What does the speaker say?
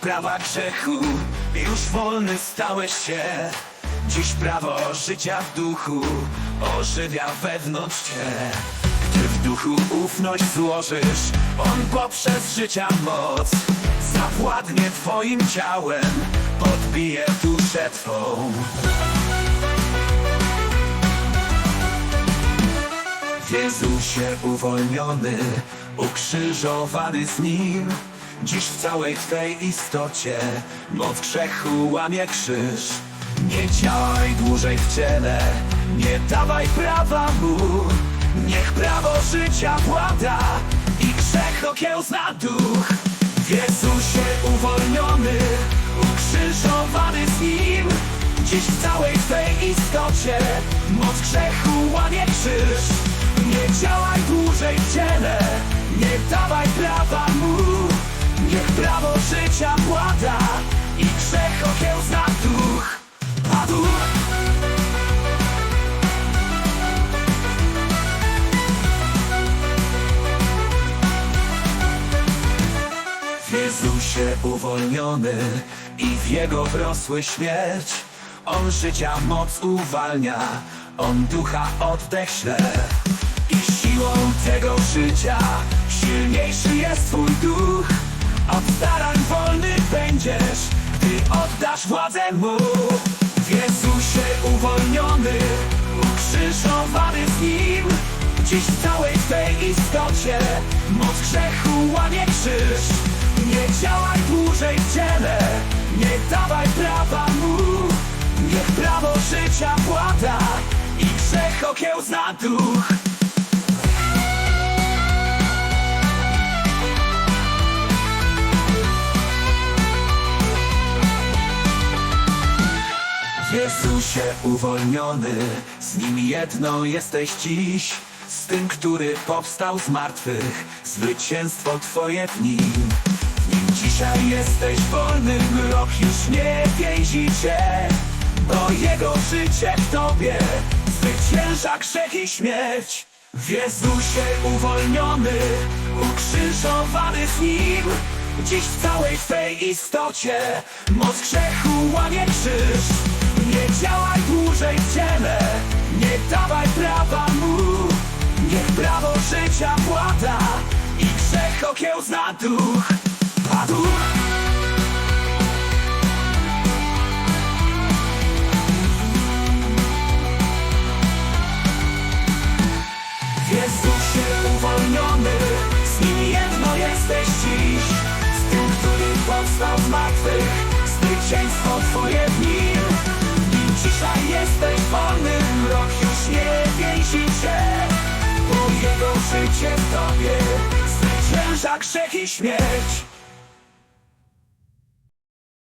prawa grzechu Już wolny stałeś się. Dziś prawo życia w duchu Ożywia wewnątrz cię. Gdy w duchu ufność złożysz On poprzez życia moc Zawładnie twoim ciałem Podbije duszę twą. W Jezusie uwolniony, ukrzyżowany z Nim Dziś w całej Twej istocie moc grzechu łamie krzyż. Nie działaj dłużej w ciele, nie dawaj prawa Mu. Niech prawo życia włada i grzech okiełzna duch. W Jezusie uwolniony, ukrzyżowany z Nim. Dziś w całej Twej istocie moc grzechu łamie krzyż. Nie działaj dłużej w ciele, nie dawaj prawa mu życia włada i grzech okiełzna duch. Duch? W Jezusie uwolniony i w Jego wrosły śmierć. On życia moc uwalnia, On ducha oddech śle. I siłą tego życia silniejszy jest Twój oddasz władzę Mu W Jezusie uwolniony, ukrzyżowany z Nim Dziś w całej Twej istocie moc grzechu łamie krzyż. Nie działaj dłużej w ciele, nie dawaj prawa mu. Niech prawo życia włada i grzech okiełzna duch Jezusie uwolniony, z Nim jedno jesteś dziś. Z tym, który powstał z martwych, zwycięstwo Twoje w Nim. W Nim dzisiaj jesteś wolny, mrok już nie więzi Cię Bo Jego życie w Tobie zwycięża grzech i śmierć. W Jezusie uwolniony, ukrzyżowany z Nim. Dziś w całej Twej istocie moc grzechu łamie krzyż Nie działaj dłużej w ciele, nie dawaj prawa mu. Niech prawo życia włada i grzech okiełzna duch. A duch Zwycięża grzech i śmierć